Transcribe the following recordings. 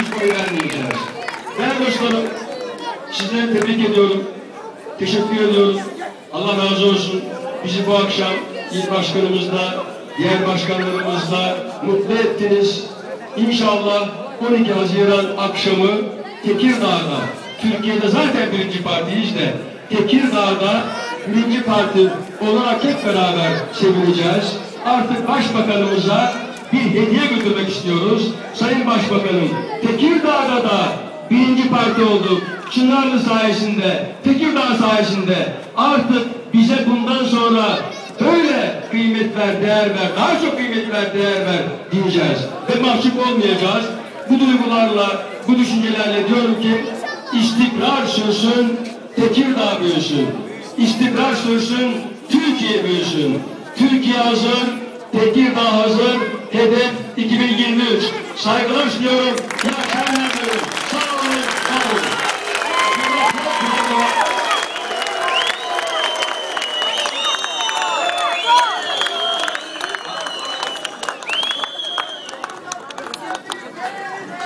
biz oy vermeyeceğiz. Değerli dostlarım, sizleri tebrik ediyorum. Teşekkür ediyorum. Allah razı olsun. Bizi bu akşam il başkanımızla, diğer başkanlarımızla mutlu ettiniz. İnşallah 12 Haziran akşamı Tekirdağ'da, Türkiye'de zaten birinci partiyiz de Tekirdağ'da birinci parti olarak hep beraber sevineceğiz. Artık başbakanımıza bir hediye götürmek istiyoruz. Sayın Başbakanım, Tekirdağ'da da birinci parti olduk. Çınarlı sayesinde, Tekirdağ sayesinde artık bize bundan sonra böyle kıymet ver, değer ver, daha çok kıymet ver, değer ver diyeceğiz. Ve mahcup olmayacağız. Bu duygularla, bu düşüncelerle diyorum ki istikrar sürsün, Tekirdağ büyüsün. İstikrar sürsün, Türkiye büyüsün. Türkiye hazır, Tekirdağ hazır, hedef 2023. Saygılar sunuyorum, iyi akşamlar diliyorum. Sağ olun, sağ olun.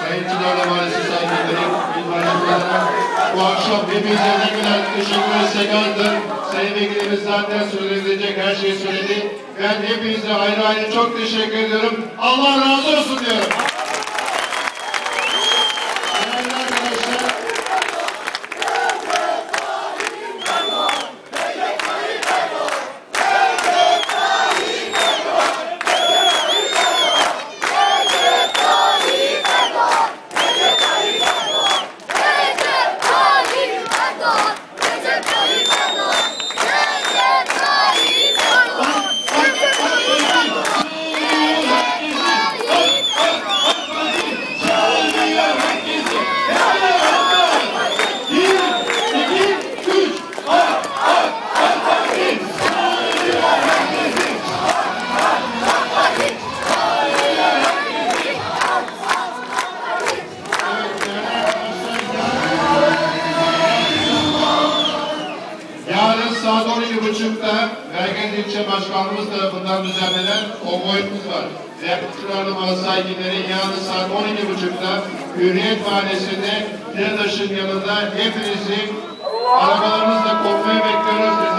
Sayın sahibileri, il başkanlarına bu akşam hepinize ne güzel teşekkür etsek azdır. Sayın Vekilimiz zaten söylenecek her şeyi söyledi. Ben hepinize ayrı ayrı çok teşekkür ediyorum. Allah razı olsun diyorum. Yarın saat 12.30'da Bergen İlçe Başkanımız tarafından düzenlenen konvoyumuz var. Yapıtçılarla bana saygıları yarın saat 12.30'da Hürriyet Mahallesi'nde Tiradaş'ın yanında hepinizi arabalarınızla konvoya bekliyoruz.